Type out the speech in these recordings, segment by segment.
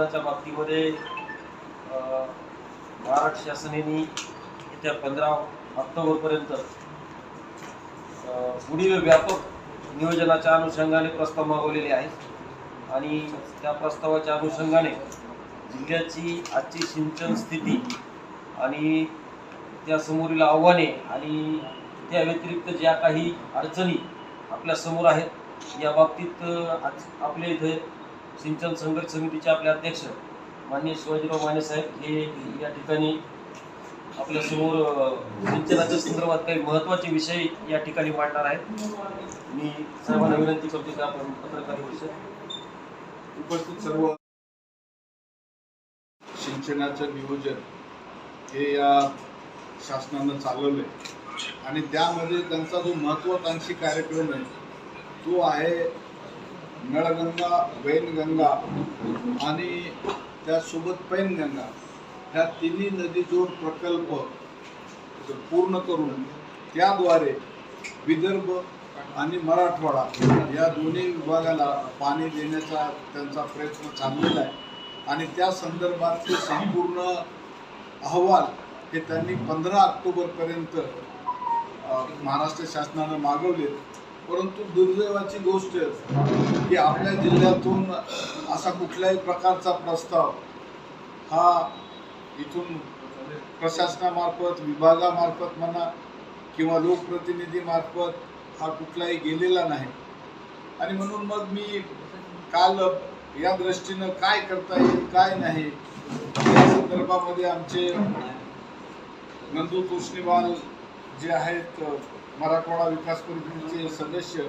नियोजनाच्या बाबतीमध्ये महाराष्ट्र शासनाने येत्या पंधरा ऑक्टोबरपर्यंत पुढील व्यापक नियोजनाच्या अनुषंगाने प्रस्ताव मागवलेले आहेत. आणि त्या प्रस्तावाच्या अनुषंगाने जिल्ह्याची आजची सिंचन स्थिती आणि त्यासमोरील आव्हाने आणि त्या व्यतिरिक्त ज्या काही अडचणी आपल्यासमोर आहेत या बाबतीत आज आपल्या इथे सिंचन संघर्ष समितीचे आपले अध्यक्ष माननीय शिवाजीराव माने साहेब हे या ठिकाणी आपल्यासमोर सिंचनाच्या संदर्भात काही महत्त्वाचे विषय या ठिकाणी मांडणार आहेत. मी सर्वांना विनंती करतो की आपण पत्रकार परिषद उपस्थित सर्व सिंचनाचं नियोजन हे या शासनानं चालवलंय. आणि त्यामध्ये त्यांचा जो महत्वाकांक्षी कार्यक्रम आहे तो आहे नळगंगा वैनगंगा आणि त्यासोबत पैनगंगा ह्या तिन्ही नदी जोड प्रकल्प पूर्ण करून त्याद्वारे विदर्भ आणि मराठवाडा या दोन्ही विभागाला पाणी देण्याचा त्यांचा प्रयत्न चाललेला आहे. आणि त्या संदर्भातले संपूर्ण अहवाल हे त्यांनी पंधरा ऑक्टोबरपर्यंत महाराष्ट्र शासनानं मागवले परंतु दुर्दैवाची गोष्ट की आपल्या जिल्ह्यातून असा कुठल्याही प्रकारचा प्रस्ताव हा इथून प्रशासनामार्फत विभागामार्फत म्हणा किंवा लोकप्रतिनिधीमार्फत हा कुठलाही गेलेला नाही. आणि म्हणून मग मी काल या दृष्टीनं काय करता येईल काय नाही या संदर्भामध्ये आमचे नंदू तोष्णीवाल जे आहेत मराठवाडा विकास परिषदेचे सदस्य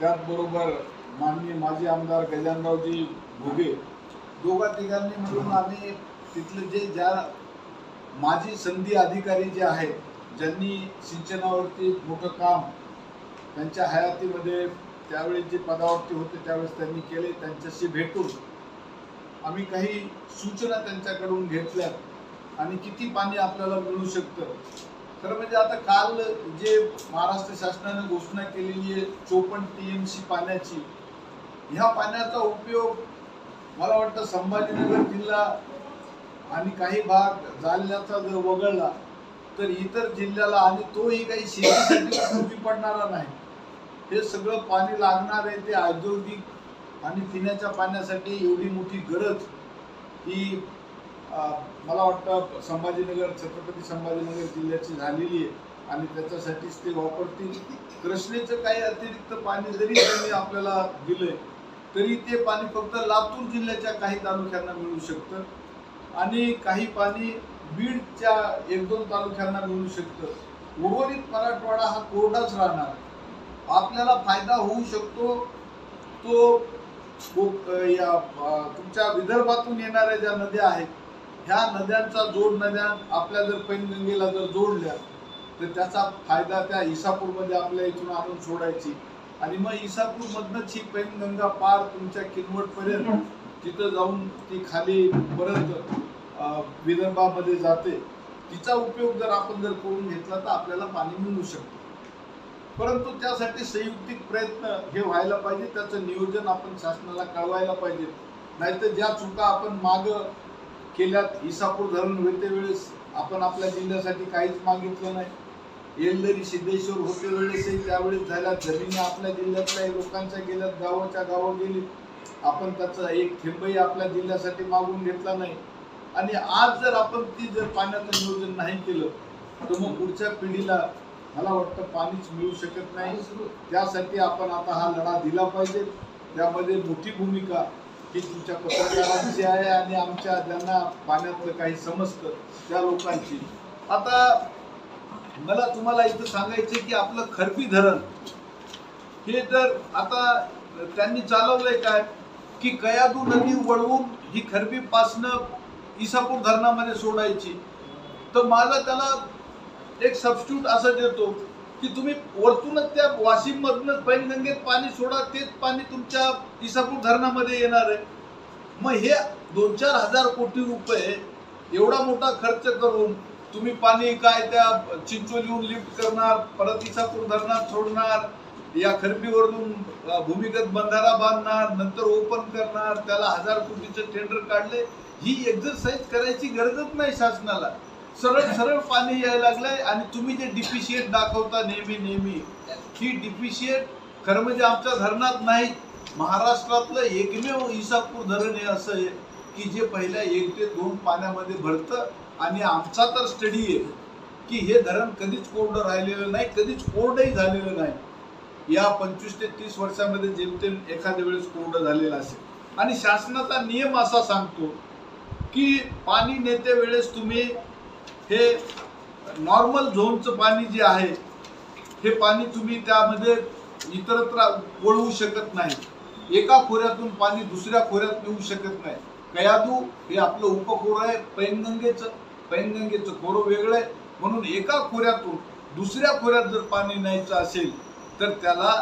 त्याचबरोबर माननीय माजी आमदार गजानरावजी घुगे. दोघा तिघांनी मिळून आम्ही तिथले जे ज्या माजी संधी अधिकारी जे आहेत ज्यांनी सिंचनावरती मोठं काम त्यांच्या हयातीमध्ये त्यावेळेस जे पदावरती होते त्यावेळेस त्यांनी केले त्यांच्याशी भेटून आम्ही काही सूचना त्यांच्याकडून घेतल्या आणि किती पाणी आपल्याला मिळू शकतं खरं म्हणजे आता काल जे महाराष्ट्र शासनाने घोषणा केलेली आहे चोपन्न टी एम सी पाण्याची ह्या पाण्याचा उपयोग मला वाटतं संभाजीनगर जिल्हा आणि काही भाग जालन्याचा जर वगळला तर इतर जिल्ह्याला आणि तोही काही शेतीसाठी उपयोगी पडणारा नाही. हे सगळं पाणी लागणार आहे ते औद्योगिक आणि पिण्याच्या पाण्यासाठी एवढी मोठी गरज ही मला वाटतं संभाजीनगर छत्रपती संभाजीनगर जिल्ह्याची झालेली आहे आणि त्याच्यासाठीच ते वापरतील. कृष्णेचं काही अतिरिक्त पाणी जरी त्यांनी आपल्याला दिलंय तरी ते पाणी फक्त लातूर जिल्ह्याच्या काही तालुक्यांना मिळू शकतं. आणि काही पाणी बीडच्या एक दोन तालुक्यांना मिळू शकतं. उर्वरित मराठवाडा हा कोरडाच राहणार. आपल्याला फायदा होऊ शकतो. तो या तुमच्या विदर्भातून येणाऱ्या ज्या नद्या आहेत ह्या नद्यांचा जोड नद्या आपल्या जर पैनगंगेला जर जोडल्या तर त्याचा फायदा त्या इसापूरमध्ये आपल्या इथून आणून सोडायची. आणि मग इसापूरमधनंच ही पैनगंगा पार तुमच्या किनवटपर्यंत तिथं जाऊन ती खाली परत विदर्भामध्ये जाते. तिचा उपयोग जर आपण जर करून घेतला तर आपल्याला पाणी मिळू शकतं. परंतु त्यासाठी संयुक्तिक प्रयत्न हे व्हायला पाहिजे. त्याचं नियोजन आपण शासनाला कळवायला पाहिजे. नाहीतर ज्या चुका आपण माग केल्यात इसापूर धरण होते वेळेस आपण आपल्या जिल्ह्यासाठी काहीच मागितलं नाही. येलदरी सिद्धेश्वर होते वेळेसही त्यावेळेस झाल्या जमिनी आपल्या जिल्ह्यातल्या लोकांच्या गेल्यात गावाच्या गावं गेली. आपण त्याचा एक थेंबही आपल्या जिल्ह्यासाठी मागून घेतला नाही. आणि आज जर आपण ती जर पाण्याचं नियोजन नाही केलं तर मग पुढच्या पिढीला मला वाटतं पाणीच मिळू शकत नाही. त्यासाठी आपण आता हा लढा दिला पाहिजे. त्यामध्ये मोठी भूमिका की तुमच्या पत्रकारांची आहे आणि आमच्या ज्यांना पाण्यातलं काही समजतं त्या लोकांची. आता मला तुम्हाला इथं सांगायचं की आपलं खरपी धरण हे तर आता त्यांनी चालवलंय काय? की कयादू नदी वळवून ही खरपी पासनं इसापूर धरणामध्ये सोडायची. तर माझा त्याला एक सबस्टिट्यूट असं देतो. की तुम्ही वरतूनच त्या वाशिम मधूनच पैनगंगेत पाणी सोडा तेच पाणी तुमच्या इसापूर धरणामध्ये येणार आहे. मग हे दोन चार हजार कोटी रुपये एवढा मोठा खर्च करून तुम्ही पाणी काय त्या चिंचोलीहून लिफ्ट करणार परत इसापूर धरणात सोडणार या खरबीवरून भूमिगत बंधारा बांधणार नंतर ओपन करणार त्याला हजार कोटीचं टेंडर काढले ही एक्झरसाईज करायची गरजच नाही शासनाला. सरळ सरळ पाणी यायला लागलंय आणि तुम्ही जे डिफिशियट दाखवता नेहमी नेहमी ही डिफिशियट खरं म्हणजे आमच्या धरणात नाही महाराष्ट्रातलं एकमेव इसापूर धरण हे असं आहे की जे पहिल्या एक ते दोन पाण्यामध्ये भरतं आणि आमचा तर स्टडी आहे की हे धरण कधीच कोरडं राहिलेलं नाही कधीच कोरडंही झालेलं नाही. या पंचवीस ते तीस वर्षामध्ये जेमतेम एखाद्या वेळेस कोरडं झालेलं असेल. आणि शासनाचा नियम असा सांगतो की पाणी नेते वेळेस तुम्ही हे नॉर्मल झोनचं पाणी जे आहे हे पाणी तुम्ही त्यामध्ये इतरत्र वळवू शकत नाही. एका खोऱ्यातून पाणी दुसऱ्या खोऱ्यात नेऊ शकत नाही. कयादू हे आपलं उपखोरं आहे पैनगंगेचं. पैनगंगेचं खोरं वेगळं आहे. म्हणून एका खोऱ्यातून दुसऱ्या खोऱ्यात जर पाणी न्यायचं असेल तर त्याला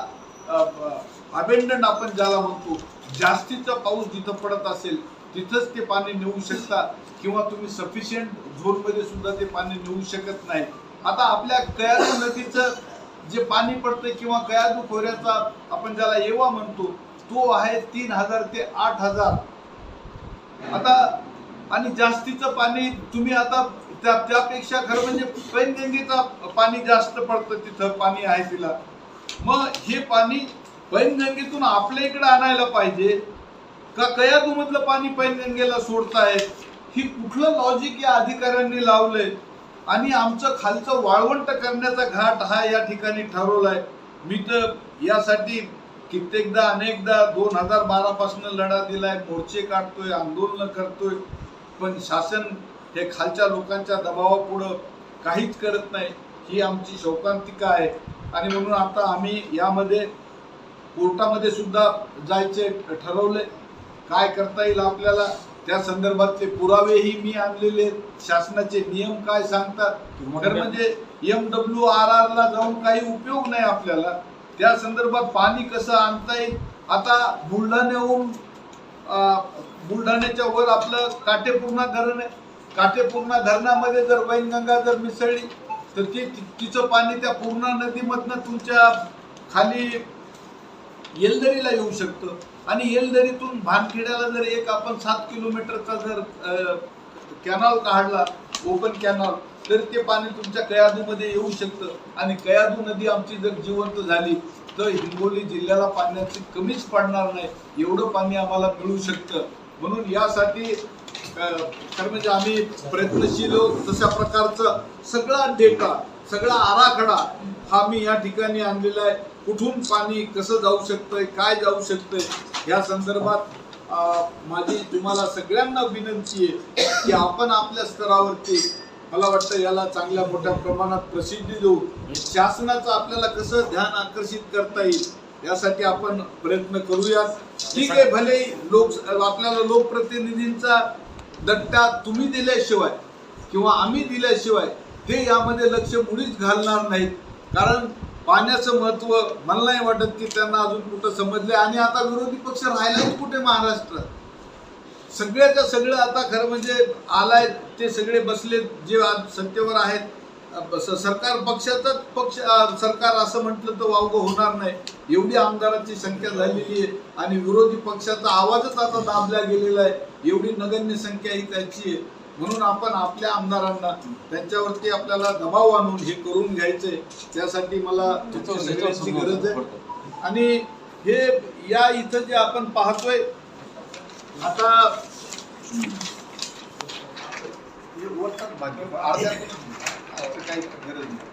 अबेंडन आपण ज्याला म्हणतो जास्तीचा पाऊस जिथं पडत असेल तिथंच ते पाणी नेऊ शकतात किंवा तुम्ही सफिशियंट झोनमध्ये सुद्धा ते पाणी नेऊ शकत नाही. आता आपल्या कयादू नदीचं जे पाणी पडतं किंवा कयादू खोऱ्याचा आपण ज्याला येवा म्हणतो तो आहे तीन हजार ते आठ हजार. आता आणि जास्तीचं पाणी तुम्ही आता त्या त्यापेक्षा खरं म्हणजे पैनगंगेचा पाणी जास्त पडतं तिथं पाणी आहे तिला. मग हे पाणी पैनगंगेतून आपल्या इकडे आणायला पाहिजे? का कयादू मधलं पाणी पैनगंगेला सोडतायत ही कुठलं लॉजिक या अधिकाऱ्यांनी लावलंय? आणि आमचं खालचं वाळवंट करण्याचा घाट हा या ठिकाणी ठरवलाय. मी तर यासाठी कित्येकदा अनेकदा दोन हजार बारा पासून लढा दिलाय मोर्चे काढतोय आंदोलन करतोय. पण शासन हे खालच्या लोकांच्या दबावापुढं काहीच करत नाही. ही आमची शोकांतिका आहे. आणि म्हणून आता आम्ही यामध्ये कोर्टामध्ये सुद्धा जायचे ठरवले काय करता येईल आपल्याला? त्या संदर्भातले पुरावेही मी आणलेले शासनाचे नियम काय सांगतात? तर म्हणजे एम डब्ल्यू आर आर ला जाऊन काही उपयोग नाही आपल्याला. त्या संदर्भात पाणी कसं आणता येईल आता बुलढाण्याहून बुलढाण्याच्या वर आपलं काटेपूर्णा धरण आहे. काटेपूर्णा धरणामध्ये जर वैनगंगा जर मिसळली तर ती ती- तिचं पाणी त्या पूर्णा नदीमधनं तुमच्या खाली येलदरीला येऊ शकतं. आणि येलदरीतून भानखेड्याला जर एक आपण सात किलोमीटरचा जर कॅनॉल काढला ओपन कॅनॉल तर ते पाणी तुमच्या कयादूमध्ये येऊ शकतं. आणि कयादू नदी आमची जर जिवंत झाली तर हिंगोली जिल्ह्याला पाण्याची कमीच पडणार नाही. एवढं पाणी आम्हाला मिळू शकतं. म्हणून यासाठी तर खरं म्हणजे आम्ही प्रयत्नशील आहोत. तशा प्रकारचं सगळा डेटा सगळा आराखडा हा मी या ठिकाणी आणलेला आहे. कुठून पाणी कसं जाऊ शकतंय काय जाऊ शकतंय या संदर्भात माझी तुम्हाला सगळ्यांना विनंती आहे की आपण आपल्या स्तरावरती मला वाटतं याला चांगल्या मोठ्या प्रमाणात प्रसिद्धी देऊ. शासनाचं आपल्याला कसं ध्यान आकर्षित करता येईल यासाठी आपण प्रयत्न करूयात. ठीक आहे भले लोक आपल्याला लोकप्रतिनिधींचा दट्टा तुम्ही दिल्याशिवाय किंवा आम्ही दिल्याशिवाय ते यामध्ये लक्ष मुळीच घालणार नाहीत. कारण पाण्याचं महत्त्व मला नाही वाटत की त्यांना अजून कुठं समजले. आणि आता विरोधी पक्ष राहिलाच कुठे महाराष्ट्रात सगळ्याच्या सगळं आता खरं म्हणजे आलाय ते सगळे बसले जे आज सत्तेवर आहेत. सरकार पक्षाचाच पक्ष सरकार असं म्हटलं तर वावगं होणार नाही. एवढी आमदारांची संख्या झालेली आहे. आणि विरोधी पक्षाचा आवाजच आता दाबला गेलेला आहे. एवढी नगण्य संख्या ही त्याची आहे. म्हणून आपण आपल्या आमदारांना त्यांच्यावरती आपल्याला दबाव आणून हे करून घ्यायचंय त्यासाठी मला सगळ्यांची गरज आहे. आणि हे या इथं जे आपण पाहतोय आता काही गरज नाही.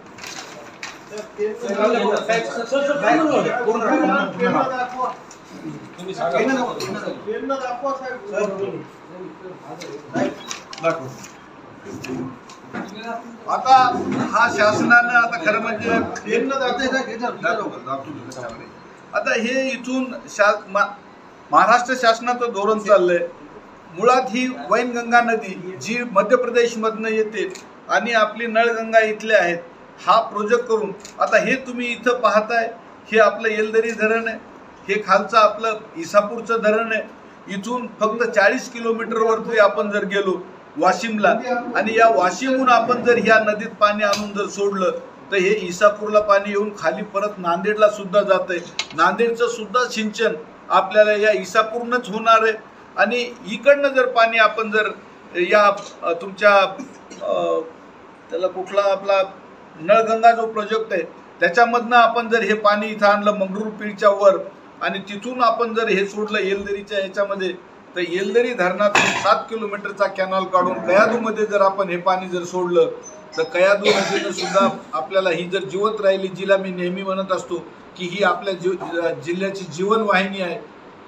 आता हा शासनानं आता खरं म्हणजे. आता हे इथून शा महाराष्ट्र शासनाचं धोरण चाललंय. मुळात ही वैनगंगा नदी जी मध्य प्रदेशमधनं येते आणि आपली नळगंगा इथले आहेत हा प्रोजेक्ट करून आता हे तुम्ही इथं पाहताय हे आपलं येलदरी धरण आहे. हे खालचं आपलं इसापूरचं धरण आहे. इथून फक्त चाळीस किलोमीटरवरती आपण जर गेलो वाशिमला. आणि या वाशिमहून आपण जर ह्या नदीत पाणी आणून जर सोडलं तर हे इसापूरला पाणी येऊन खाली परत नांदेडला सुद्धा जात आहे नांदेडचं सुद्धा सिंचन आपल्याला या इसापूरनंच होणार आहे. आणि इकडनं जर पाणी आपण जर या तुमच्या त्याला कुठला आपला नळगंगा जो प्रोजेक्ट आहे त्याच्यामधनं आपण जर हे पाणी इथं आणलं मंगरूळ पीरच्या वर आणि तिथून आपण जर हे सोडलं येलदरीच्या याच्यामध्ये तर येलदरी धरणातून सात किलोमीटरचा कॅनॉल काढून कयादूमध्ये जर आपण हे पाणी जर सोडलं तर कयादू नदीनं सुद्धा आपल्याला ही जर जिवंत राहिली जिला मी नेहमी म्हणत असतो की ही आपल्या जीव जिल्ह्याची जीवनवाहिनी आहे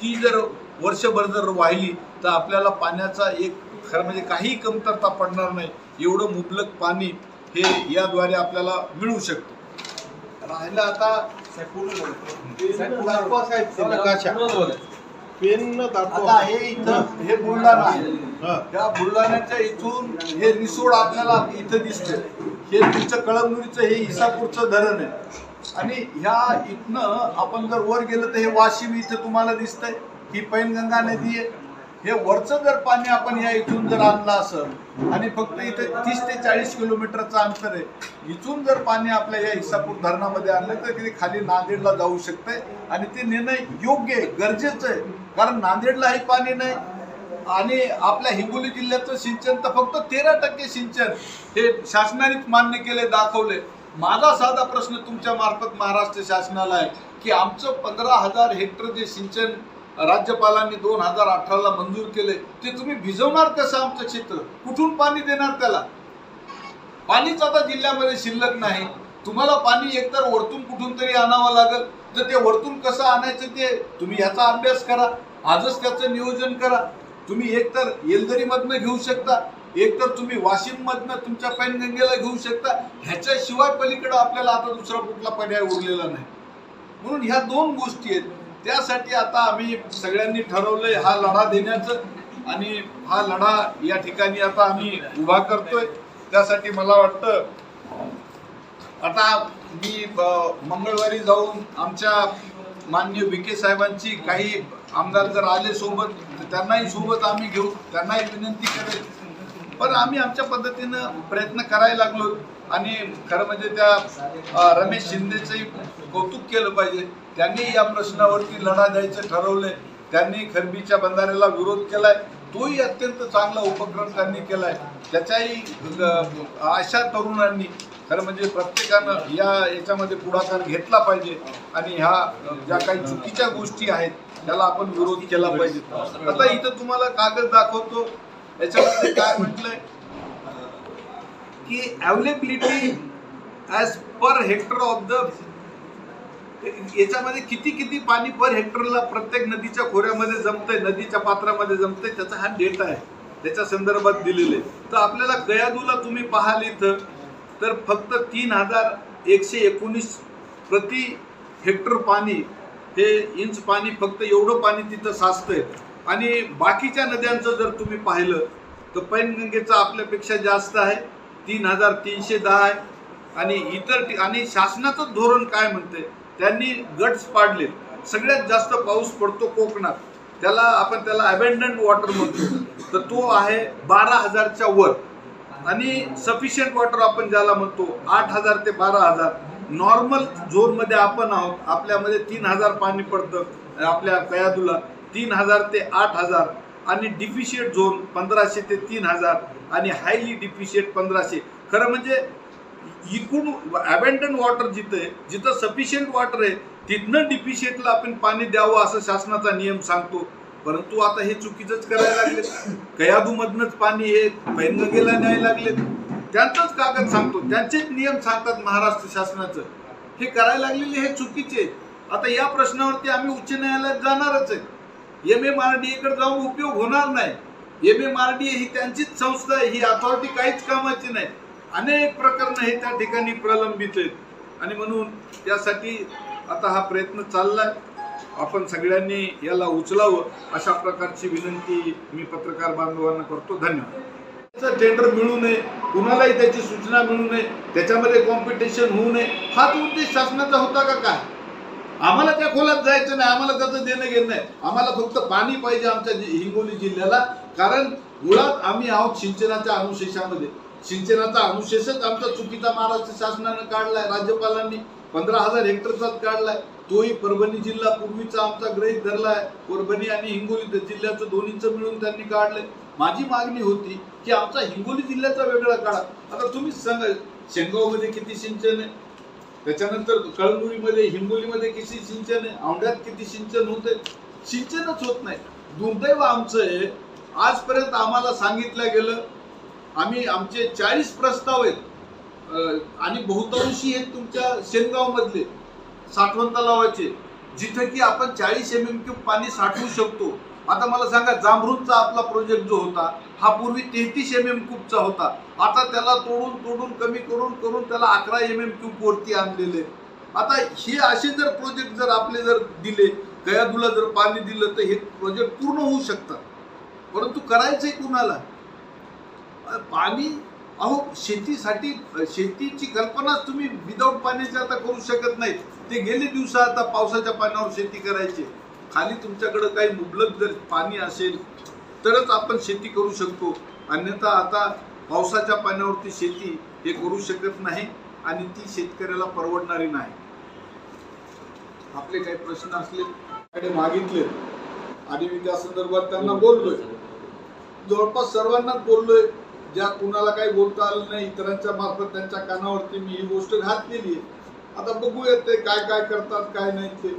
ती जर वर्षभर जर वाहिली तर आपल्याला पाण्याचा एक खरं म्हणजे काही कमतरता पडणार नाही. एवढं मुबलक पाणी हे याद्वारे आपल्याला मिळू शकतं. राहिलं आता. पेन आता हे इथं हे बुलढाणा आहे. त्या बुलढाण्याच्या इथून हे रिसोड आपल्याला इथं दिसतंय. हे तुमचं कळमनुरीचं हे इसापूरचं धरण आहे. आणि ह्या इथनं आपण जर वर गेलं तर हे वाशिम इथं तुम्हाला दिसतंय. ही पैनगंगा नदी आहे. हे वरचं जर पाणी आपण या इथून जर आणलं असेल आणि फक्त इथं तीस ते चाळीस किलोमीटरचं अंतर आहे इथून जर पाणी आपल्या या इसापूर धरणामध्ये आणलं तर ते खाली नांदेडला जाऊ शकतंय. आणि ते निर्णय योग्य आहे गरजेचं आहे. कारण नांदेडलाही पाणी नाही. आणि आपल्या हिंगोली जिल्ह्याचं सिंचन तर फक्त तेरा टक्के सिंचन हे शासनानेच मान्य केले दाखवले. माझा साधा प्रश्न तुमच्या मार्फत महाराष्ट्र शासनाला आहे की आमचं पंधरा हजार हेक्टर जे सिंचन राज्यपालांनी दोन हजार अठराला मंजूर केले ते तुम्ही भिजवणार कसं आमचं क्षेत्र? कुठून पाणी देणार त्याला? पाणीच आता जिल्ह्यामध्ये शिल्लक नाही. तुम्हाला पाणी एकतर वरतून कुठून तरी आणावं लागेल. तर ते वरतून कसं आणायचं ते तुम्ही ह्याचा अभ्यास करा. आजच त्याचं नियोजन करा. तुम्ही एकतर येलदरीमधनं घेऊ शकता एकतर तुम्ही वाशिममधनं तुमच्या पैनगंगेला घेऊ शकता. ह्याच्याशिवाय पलीकडं आपल्याला आता दुसरा कुठला पर्याय उरलेला नाही. म्हणून ह्या दोन गोष्टी आहेत. त्यासाठी आता आम्ही सगळ्यांनी ठरवलंय हा लढा देण्याचं आणि हा लढा या ठिकाणी आता आम्ही उभा करतोय. त्यासाठी मला वाटतं आता मी मंगळवारी जाऊन आमच्या मान्य विखे साहेबांची काही आमदार जर आले सोबत त्यांनाही सोबत आम्ही घेऊ त्यांनाही विनंती करेल. पण आम्ही आमच्या पद्धतीनं प्रयत्न करायला लागलो आणि खरं म्हणजे त्या रमेश शिंदेचंही कौतुक केलं पाहिजे. त्यांनी या प्रश्नावरती लढा द्यायचं ठरवलंय. त्यांनी खरबीच्या बंधाऱ्याला विरोध केलाय. तोही अत्यंत चांगला उपक्रम त्यांनी केलाय. त्याच्याही अशा तरुणांनी खरं म्हणजे प्रत्येकानं या याच्यामध्ये पुढाकार घेतला पाहिजे आणि ह्या ज्या काही चुकीच्या गोष्टी आहेत त्याला आपण विरोध केला पाहिजे. आता इथं तुम्हाला कागद दाखवतो. याच्यामध्ये काय म्हटलंय? की availability as per hectare of the याच्यामध्ये किती किती पाणी पर हेक्टरला प्रत्येक नदीच्या खोऱ्यामध्ये जमतंय नदीच्या पात्रामध्ये जमतंय त्याचा हा डेटा आहे. त्याच्या संदर्भात दिलेले तर आपल्याला गयादूला तुम्ही पाहाल इथं तर फक्त तीन हजार एकशे एकोणीस प्रति हेक्टर पाणी हे इंच पाणी फक्त एवढं पाणी तिथं साचतंय. आणि बाकीच्या नद्यांचं जर तुम्ही पाहिलं तर पैनगंगेचं आपल्यापेक्षा जास्त आहे तीन हजार तीनशे दहा आहे. आणि इतर आणि शासनाचं धोरण काय म्हणते त्यांनी गट्स पाडले सगळ्यात जास्त पाऊस पडतो कोकणात. त्याला आपण त्याला अबेंडंट वॉटर म्हणतो. तर तो आहे बारा हजारच्या वर. आणि सफिशियंट वॉटर आपण ज्याला म्हणतो आठ हजार ते बारा हजार. नॉर्मल झोनमध्ये आपण आहोत आपल्यामध्ये तीन हजार पाणी पडतं आपल्या कयादूला तीन हजार ते आठ हजार. आणि डिफिशियंट झोन पंधराशे ते तीन हजार. आणि हायली डिफिशियंट पंधराशे. खरं म्हणजे इकडून अबँडन वॉटर जिथं आहे जिथं सफिशियंट वॉटर आहे तिथनं डिफिशियंटला आपण पाणी द्यावं असं शासनाचा नियम सांगतो. परंतु आता हे चुकीचंच करायला लागले. कयादूमधनंच पाणी हे पैनगंगेला न्यायला लागले. त्यांचंच कागद सांगतो. त्यांचेच नियम सांगतात महाराष्ट्र शासनाचं. हे करायला लागलेले हे चुकीचे. आता या प्रश्नावरती आम्ही उच्च न्यायालयात जाणारच आहे. एम एम आर डी एकडे जाऊन उपयोग होणार नाही. एम एम आर डी ही त्यांचीच संस्था आहे. ही अथॉरिटी काहीच कामाची नाही. अनेक प्रकरणं हे त्या ठिकाणी प्रलंबित आहेत. आणि म्हणून त्यासाठी आता हा प्रयत्न चाललाय. आपण सगळ्यांनी याला उचलावं अशा प्रकारची विनंती मी पत्रकार बांधवांना करतो. धन्यवाद. टेंडर मिळू नये कुणालाही त्याची सूचना मिळू नये त्याच्यामध्ये कॉम्पिटिशन होऊ नये हाच उद्देश शासनाचा होता का काय? आम्हाला त्या खोलात जायचं नाही आम्हाला त्याचं देणं घेणं नाही. आम्हाला फक्त पाणी पाहिजे आमच्या हिंगोली जिल्ह्याला. कारण मुळात आम्ही आहोत सिंचनाच्या अनुशेषामध्ये. सिंचनाचा अनुशेषच आमचा चुकीचा महाराष्ट्र शासनानं काढलाय राज्यपालांनी. पंधरा हजार हेक्टरचाच काढलाय. तोही परभणी जिल्हा पूर्वीचा आमचा ग्रहित धरलाय. परभणी आणि हिंगोली जिल्ह्याचं दोन्हीचं मिळून त्यांनी काढलंय. माझी मागणी होती की आमचा हिंगोली जिल्ह्याचा वेगळा काढा. आता तुम्ही सांगा शेंगावमध्ये किती सिंचन आहे? त्याच्यानंतर कळमुरीमध्ये हिंगोलीमध्ये किती सिंचन आहे? औंढ्यात किती सिंचन होते सिंचनच होत नाही. दुर्दैव आमचं आहे आजपर्यंत आम्हाला सांगितलं गेलं आम्ही आमचे चाळीस प्रस्ताव आहेत. आणि बहुतांशी हे तुमच्या शेनगाव मधले साठवण तलावाचे जिथे की आपण चाळीस एम एम क्यूब पाणी साठवू शकतो. आता मला सांगा जांभरूनचा आपला प्रोजेक्ट जो होता हा पूर्वी तेहतीस एम एम क्यूबचा होता. आता त्याला तोडून तोडून कमी करून करून त्याला अकरा एम एम क्यूब वरती आणलेले. आता हे असे जर प्रोजेक्ट जर आपले जर दिले गयादूला जर पाणी दिलं तर हे प्रोजेक्ट पूर्ण होऊ शकतात. परंतु करायचंय कुणाला? पाणी अहो शेतीसाठी शेतीची कल्पनाच तुम्ही विदाऊट पाण्याची आता करू शकत नाही. ते गेले दिवस आता पावसाच्या पाण्यावर शेती करायची. खाली तुमच्याकडं काही मुबलक जर पाणी असेल तरच आपण शेती करू शकतो. अन्यथा आता पावसाच्या पाण्यावरती शेती हे करू शकत नाही आणि ती शेतकऱ्याला परवडणारी नाही. आपले काही प्रश्न असले कडे मागितले. आणि मी त्या संदर्भात त्यांना बोललोय. जवळपास सर्वांनाच बोललोय. ज्या कुणाला काही बोलता आलं नाही इतरांच्या मार्फत त्यांच्या कानावरती मी ही गोष्ट घातलेली आहे. आता बघूयात ते काय काय करतात काय नाही ते.